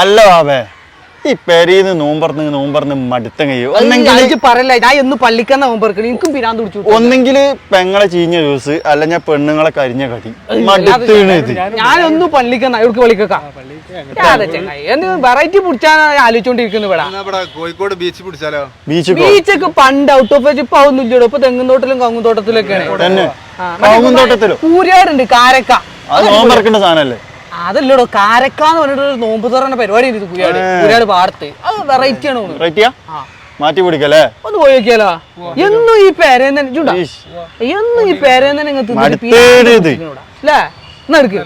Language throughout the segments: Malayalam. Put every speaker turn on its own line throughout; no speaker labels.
അല്ല ബാബേ ഈ പെരീന്ന് നോമ്പറന്ന് നോമ്പറന്ന് മടുത്ത കഴിയും. ഒന്നെങ്കിൽ
പറയല്ല ഞാൻ എന്ന് പള്ളിക്കുന്ന മുമ്പ് എനിക്കും പിരാന്ത് പിടിച്ചു
ഒന്നെങ്കിൽ പെങ്ങളെ ചീഞ്ഞ ജ്യൂസ് അല്ല ഞാൻ പെണ്ണുങ്ങളെ കരിഞ്ഞ കടി. മടുത്തീണത്
ഞാനൊന്നും പള്ളിക്കുന്ന ഇവർക്ക് പള്ളിക്കാം വെറൈറ്റി പിടിച്ചാണ് ആലോചിച്ചോണ്ടിരിക്കുന്നത് ഇവിടെ?
കോഴിക്കോട് ബീച്ച് പിടിച്ചാലോ?
ബീച്ച്
ബീച്ചൊക്കെ പണ്ട് ഔട്ട് ഓഫ് ഇപ്പൊ ഇല്ലടോ. ഇപ്പൊ തെങ്ങും തോട്ടിലും കങ്ങും തോട്ടത്തിലൊക്കെയാണ്
തന്നെ.
ആ, മറ്റേ
കവുങ്ങും തോട്ടത്തിലോ
കൂരിയാടുണ്ട് കാരക്ക.
അത് നോമ്പറക്കേണ്ട സാധനല്ലേ?
അതല്ലടോ കാരക്കാന്ന് പറഞ്ഞിട്ടൊരു പറഞ്ഞിട്ട് നോമ്പ് തുറന്ന പരിപാടി ഉണ്ട് കൂരിയാട് കൂരിയാട് പാടത്ത്. അത് വെറൈറ്റി ആണ് വെറൈറ്റിയാ.
മാറ്റി പിടിക്കല്ലേ?
ഒന്ന് പോയി നോക്കിയാലോ? എന്നും ഈ പേരേന്ന് എന്നും ഈ പേരേന്ന് അല്ലേ? എന്നാ എടുക്ക്?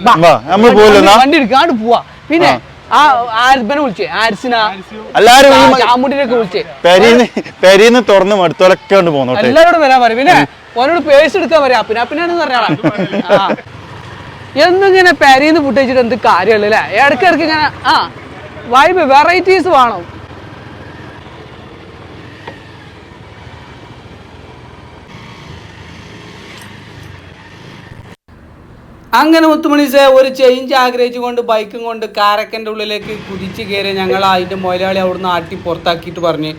വണ്ടി എടുക്കുക അങ്ങോട്ട് പോവാ. പിന്നെ ആ. ആരിപ്പനെ വിളിച്ചേ. ആരിസിന
എല്ലാരും ഈ മ-
ചാമുണ്ടിനൊക്കെ വിളിച്ചേ.
പെരീന്ന് പെരീന്ന് തുറന്ന് മടുത്തോലൊക്കെ കൊണ്ട് പോന്നോട്ടെ.
എല്ലാരോടും വരാൻ പറയും. പിന്നെ ഓനോട് പേഴ്സ് എടുക്കാൻ പറയാ പിന്നെ അപ്പിനാണെന്ന് പറഞ്ഞാളാ എന്നിങ്ങനെ പെരീന്ന് ഫുട്ടേച്ചിട്ട് എന്ത് കാര്യമുള്ളൂ അല്ലേ ഇടയ്ക്ക് ഇടയ്ക്ക് ഇങ്ങനെ ആ വൈബ് വെറൈറ്റീസ് വേണം. അങ്ങനെ മുത്തുമണിസെ ഒരു ചേഞ്ച് ആഗ്രഹിച്ചുകൊണ്ട് ബൈക്കും കൊണ്ട് കാരക്കന്റെ ഉള്ളിലേക്ക് കുതിച്ച് കയറി ഞങ്ങൾ അതിന്റെ മുതലാളി അവിടുന്ന് ആട്ടി പുറത്താക്കിയിട്ട് പറഞ്ഞ്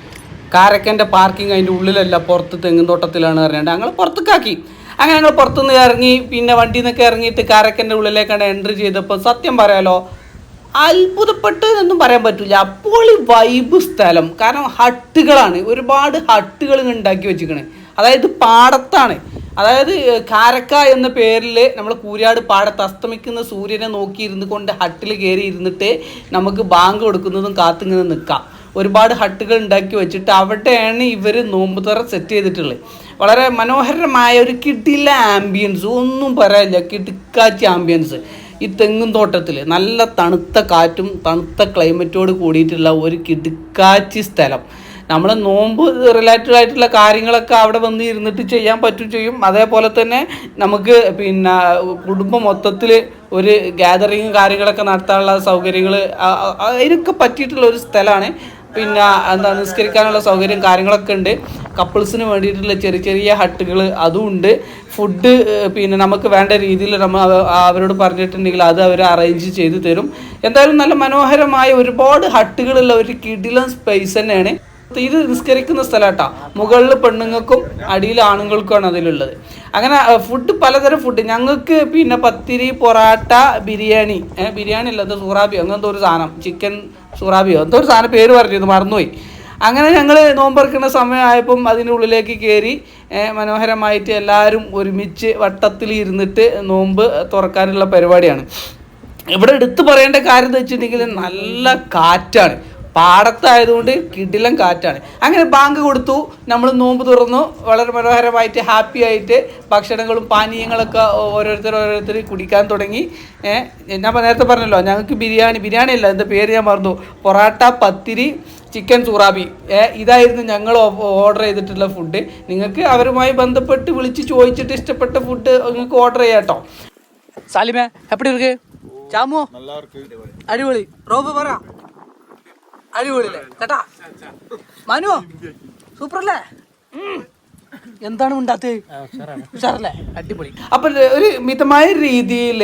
കാരക്കന്റെ പാർക്കിംഗ് അതിന്റെ ഉള്ളിലല്ല പുറത്ത് തെങ്ങിൻ തോട്ടത്തിലാണ് പറഞ്ഞിട്ട് ഞങ്ങൾ പുറത്തേക്കാക്കി. അങ്ങനെ ഞങ്ങൾ പുറത്തുനിന്ന് ഇറങ്ങി പിന്നെ വണ്ടിയിൽ നിന്നൊക്കെ ഇറങ്ങിയിട്ട് കാരക്കന്റെ ഉള്ളിലേക്കാണ് എൻട്രി ചെയ്തപ്പോൾ സത്യം പറയാലോ അത്ഭുതപ്പെട്ട് എന്നൊന്നും പറയാൻ പറ്റില്ല അപ്പോൾ ഈ വൈബ് സ്ഥലം കാരണം ഹട്ടുകളാണ്. ഒരുപാട് ഹട്ടുകൾ ഉണ്ടാക്കി വെച്ചിരിക്കണേ. അതായത് പാടത്താണ്. അതായത് കാരക്ക എന്ന പേരിൽ നമ്മൾ കൂരാട് പാടത്ത് അസ്തമിക്കുന്ന സൂര്യനെ നോക്കി ഇരുന്ന് കൊണ്ട് ഹട്ടിൽ കയറി ഇരുന്നിട്ട് നമുക്ക് ബാങ്ക് കൊടുക്കുന്നതും കാത്തിങ്ങനെ നിൽക്കാം. ഒരുപാട് ഹട്ടുകൾ ഉണ്ടാക്കി വെച്ചിട്ട് അവിടെയാണ് ഇവർ നോമ്പ് തറ സെറ്റ് ചെയ്തിട്ടുള്ളത്. വളരെ മനോഹരമായ ഒരു കിടില ആംബിയൻസ് ഒന്നും പറയാനില്ല കിടുക്കാച്ചി ആംബിയൻസ് ഈ തെങ്ങും തോട്ടത്തിൽ നല്ല തണുത്ത കാറ്റും തണുത്ത ക്ലൈമറ്റോട് കൂടിയിട്ടുള്ള ഒരു കിടുക്കാച്ചി സ്ഥലം. നമ്മൾ നോമ്പ് റിലേറ്റഡ് ആയിട്ടുള്ള കാര്യങ്ങളൊക്കെ അവിടെ വന്ന് ഇരുന്നിട്ട് ചെയ്യാൻ പറ്റും ചെയ്യും. അതേപോലെ തന്നെ നമുക്ക് പിന്നെ കുടുംബം മൊത്തത്തിൽ ഒരു ഗ്യാതറിങ് കാര്യങ്ങളൊക്കെ നടത്താനുള്ള സൗകര്യങ്ങൾ അതിനൊക്കെ പറ്റിയിട്ടുള്ള ഒരു സ്ഥലമാണ്. പിന്നെ എന്താ നിസ്കരിക്കാനുള്ള സൗകര്യം കാര്യങ്ങളൊക്കെ ഉണ്ട്. കപ്പിൾസിന് വേണ്ടിയിട്ടുള്ള ചെറിയ ചെറിയ ഹട്ടുകൾ അതും ഉണ്ട്. ഫുഡ് പിന്നെ നമുക്ക് വേണ്ട രീതിയിൽ നമ്മൾ അവരോട് പറഞ്ഞിട്ടുണ്ടെങ്കിൽ അത് അവർ അറേഞ്ച് ചെയ്ത് തരും. എന്തായാലും നല്ല മനോഹരമായ ഒരുപാട് ഹട്ടുകളുള്ള ഒരു കിടിലം സ്പേസ് തന്നെയാണ്. ഇത് നിസ്കരിക്കുന്ന സ്ഥലമാട്ടാ. മുകളിൽ പെണ്ണുങ്ങൾക്കും അടിയിൽ ആണുങ്ങൾക്കുമാണ് അതിലുള്ളത്. അങ്ങനെ ഫുഡ് പലതരം ഫുഡ് ഞങ്ങൾക്ക് പിന്നെ പത്തിരി പൊറാട്ട ബിരിയാണി. ബിരിയാണി അല്ല ഇത് സൂറാബിയോ അങ്ങനത്തെ ഒരു സാധനം. ചിക്കൻ സൂറാബിയോ എന്തോ ഒരു സാധനം പേര് പറഞ്ഞിരുന്നു മറന്നുപോയി. അങ്ങനെ ഞങ്ങൾ നോമ്പറക്കുന്ന സമയമായപ്പം അതിന്റെ ഉള്ളിലേക്ക് കയറി മനോഹരമായിട്ട് എല്ലാവരും ഒരുമിച്ച് വട്ടത്തിൽ ഇരുന്നിട്ട് നോമ്പ് തുറക്കാനുള്ള പരിപാടിയാണ്. ഇവിടെ എടുത്തു പറയേണ്ട കാര്യം എന്ന് വെച്ചിട്ടുണ്ടെങ്കിൽ നല്ല കാറ്റാണ്. പാടത്തായതുകൊണ്ട് കിടിലം കാറ്റാണ്. അങ്ങനെ ബാങ്ക് കൊടുത്തു. നമ്മൾ നോമ്പ് തുറന്നു. വളരെ മനോഹരമായിട്ട് ഹാപ്പി ആയിട്ട് ഭക്ഷണങ്ങളും പാനീയങ്ങളൊക്കെ ഓരോരുത്തർ ഓരോരുത്തർ കുടിക്കാൻ തുടങ്ങി. ഞാൻ നേരത്തെ പറഞ്ഞല്ലോ ഞങ്ങൾക്ക് ബിരിയാണി ബിരിയാണി അല്ല എന്റെ പേര് ഞാൻ മറന്നു. പൊറാട്ട പത്തിരി ചിക്കൻ സുറാബി. ഇതായിരുന്നു ഞങ്ങൾ ഓർഡർ ചെയ്തിട്ടുള്ള ഫുഡ് നിങ്ങൾക്ക് അവരുമായി ബന്ധപ്പെട്ട് വിളിച്ച് ചോദിച്ചിട്ട് ഇഷ്ടപ്പെട്ട ഫുഡ് നിങ്ങൾക്ക് ഓർഡർ ചെയ്യാം കേട്ടോ. സാലിമേ എപ്പടി ചാമോ അടിപൊളി. റോബ് പറ. അടിപൊളിയല്ലേ? കേട്ടാ മനു ഉം. എന്താണ് ഉണ്ടാത്തത് ഉഷാറല്ലേ? അടിപൊളി. അപ്പൊ ഒരു മിതമായ രീതിയിൽ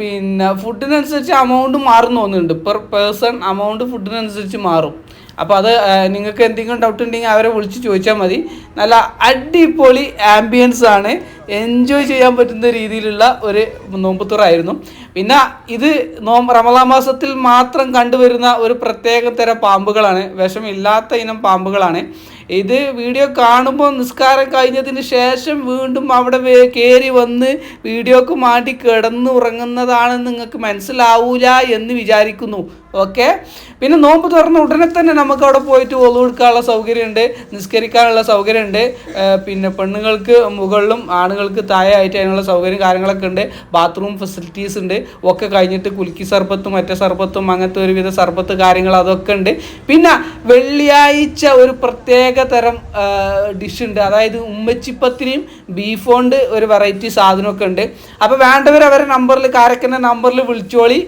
പിന്നെ ഫുഡിനനുസരിച്ച് അമൗണ്ട് മാറും തോന്നുന്നുണ്ട്. പെർ പേഴ്സൺ അമൗണ്ട് ഫുഡിനനുസരിച്ച് മാറും. അപ്പോൾ അത് നിങ്ങൾക്ക് എന്തെങ്കിലും ഡൗട്ട് ഉണ്ടെങ്കിൽ അവരെ വിളിച്ച് ചോദിച്ചാൽ മതി. നല്ല അടിപൊളി ആംബിയൻസ് ആണ്. എൻജോയ് ചെയ്യാൻ പറ്റുന്ന രീതിയിലുള്ള ഒരു നോമ്പുത്തുറായിരുന്നു പിന്നെ ഇത് നോം റമദാ മാസത്തിൽ മാത്രം കണ്ടുവരുന്ന ഒരു പ്രത്യേക തരം പാമ്പുകളാണ്. വിഷമില്ലാത്ത ഇനം പാമ്പുകളാണ്. ഇത് വീഡിയോ കാണുമ്പോൾ നിസ്കാരം കഴിഞ്ഞതിന് ശേഷം വീണ്ടും അവിടെ കയറി വന്ന് വീഡിയോക്ക് മാറ്റി കിടന്നുറങ്ങുന്നതാണ് നിങ്ങൾക്ക് മനസ്സിലാവൂല എന്ന് വിചാരിക്കുന്നു. ഓക്കെ പിന്നെ നോമ്പ് തുറന്ന ഉടനെ തന്നെ നമുക്ക് അവിടെ പോയിട്ട് ഒളു കൊടുക്കാനുള്ള സൗകര്യമുണ്ട് നിസ്കരിക്കാനുള്ള സൗകര്യമുണ്ട്. പിന്നെ പെണ്ണുങ്ങൾക്ക് മുകളിലും ആണുങ്ങൾക്ക് തായായിട്ട് അതിനുള്ള സൗകര്യം കാര്യങ്ങളൊക്കെ ഉണ്ട്. ബാത്റൂം ഫെസിലിറ്റീസ് ഉണ്ട്. ഒക്കെ കഴിഞ്ഞിട്ട് കുലുക്കി സർബത്തും മറ്റേ സർബത്തും അങ്ങനത്തെ ഒരുവിധ സർബത്ത് കാര്യങ്ങൾ അതൊക്കെ ഉണ്ട്. പിന്നെ വെള്ളിയാഴ്ച ഒരു പ്രത്യേക തരം ഡിഷ് ഉണ്ട്. അതായത് ഉമ്മച്ചിപ്പത്തിനെയും ബീഫോണ്ട് ഒരു വെറൈറ്റി സാധനമൊക്കെ ഉണ്ട്. അപ്പോൾ വേണ്ടവർ അവരെ നമ്പറിൽ കാരക്കന്റെ നമ്പറിൽ വിളിച്ചോളി.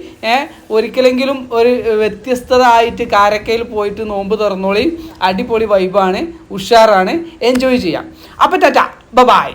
ഒരിക്കലെങ്കിലും ഒരു വ്യത്യസ്തത ആയിട്ട് കാരക്കയിൽ പോയിട്ട് നോമ്പ് തുറന്നോളി. അടിപൊളി വൈബാണ് ഉഷാറാണ്. എൻജോയ് ചെയ്യാം. അപ്പോൾ ടാറ്റ. ബ ബായ്